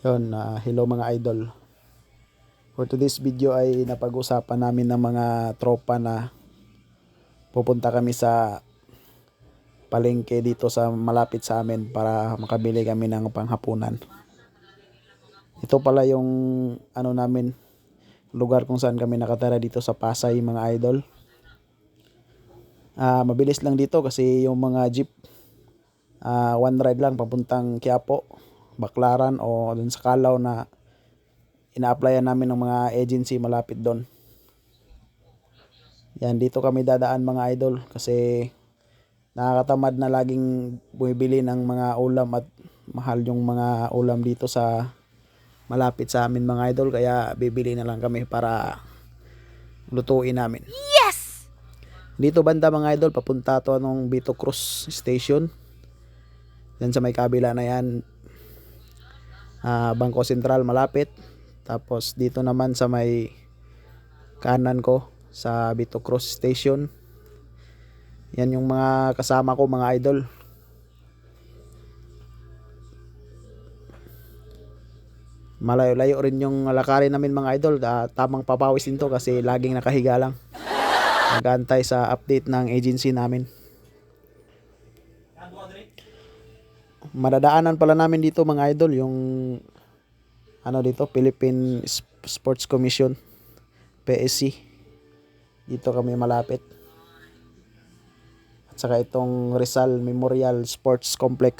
Yun, ah, hello mga idol. For today's video ay napag-usapan namin ng mga tropa na pupunta kami sa palengke dito sa malapit sa amin para makabili kami ng panghapunan. Ito pala yung ano namin lugar kung saan kami nakatira dito sa Pasay mga idol. Ah, mabilis lang dito kasi yung mga jeep ah, one ride lang papuntang Quiapo, Baclaran o dun sa Calao na ina-applyan namin ng mga agency malapit doon. Yan, dito kami dadaan mga idol kasi nakakatamad na laging bumibili ng mga ulam at mahal yung mga ulam dito sa malapit sa amin mga idol kaya bibili na lang kami para lutuin namin. Yes! Dito banda mga idol, papunta to nung Vito Cruz Station. Yan sa may kabila na yan. Ah, Bangko Sentral malapit. Tapos dito naman sa may kanan ko sa Vito Cruz Station. Yan yung mga kasama ko mga idol. Malayo-layo rin yung lakarin namin mga idol. Ah, tamang papawis din to kasi laging nakahiga lang nag-antay sa update ng agency namin. Madadaanan pala namin dito mga idol yung ano dito Philippine Sp- Sports Commission PSC. Dito kami malapit. At saka itong Rizal Memorial Sports Complex.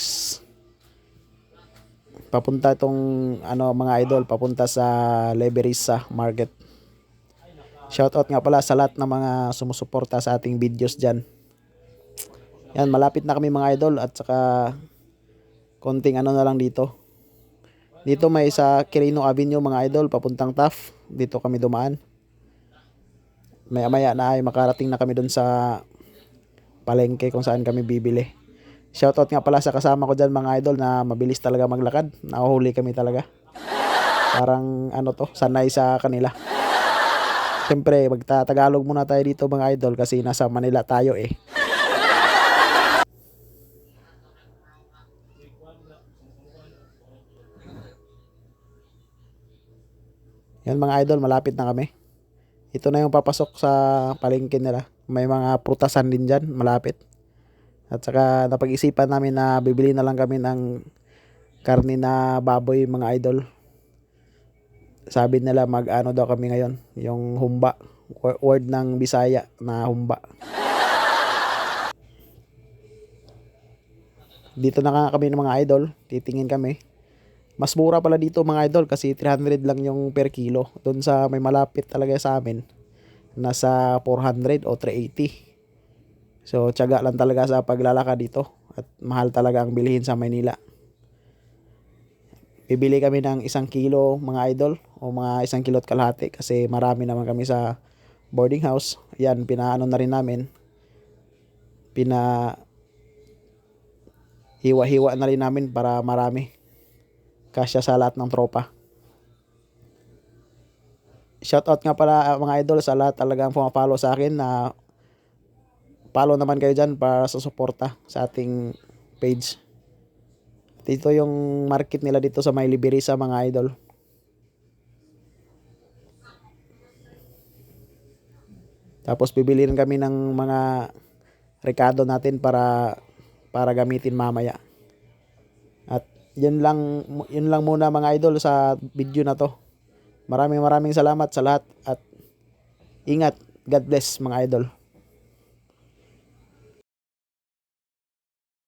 Papunta itong ano mga idol, papunta sa Leberisa Market. Shoutout nga pala sa lahat ng mga sumusuporta sa ating videos dyan. Yan, malapit na kami mga idol at saka konting ano na lang dito. Dito may sa Quirino Avenue mga idol, papuntang TAF. Dito kami dumaan. Maya maya na ay makarating na kami dun sa palengke kung saan kami bibili. Shoutout nga pala sa kasama ko dyan mga idol na mabilis talaga maglakad. Nahuhuli kami talaga. Parang ano to, sanay sa kanila. Siyempre, magtatagalog muna tayo dito mga idol kasi nasa Manila tayo eh. Yan mga idol, malapit na kami. Ito na yung papasok sa palengke nila. May mga prutasan din dyan, malapit. At saka napag-isipan namin na bibili na lang kami ng karni na baboy mga idol sabi nila mag ano daw kami ngayon yung humba Wo- word ng Bisaya na humba dito na kami ng mga idol titingin kami mas mura pala dito mga idol kasi 300 lang yung per kilo doon sa may malapit talaga sa amin nasa 400 o 380 so tiyaga lang talaga sa paglalakad dito at mahal talaga ang bilihin sa Maynila bibili kami ng isang kilo mga idol o mga isang kilot kalahati kasi marami naman kami sa boarding house. Yan, pinaano na rin namin. Pina hiwa-hiwa na rin namin para marami. Kasya sa lahat ng tropa. Shoutout nga pala uh, mga idol sa lahat talagang pumapalo sa akin na follow naman kayo dyan para sa suporta sa ating page. Dito yung market nila dito sa May Liberisa mga idol. Tapos bibili rin kami ng mga rekado natin para para gamitin mamaya. Yun lang yun lang muna mga idol sa video na to. Maraming maraming salamat sa lahat at ingat. God bless mga idol.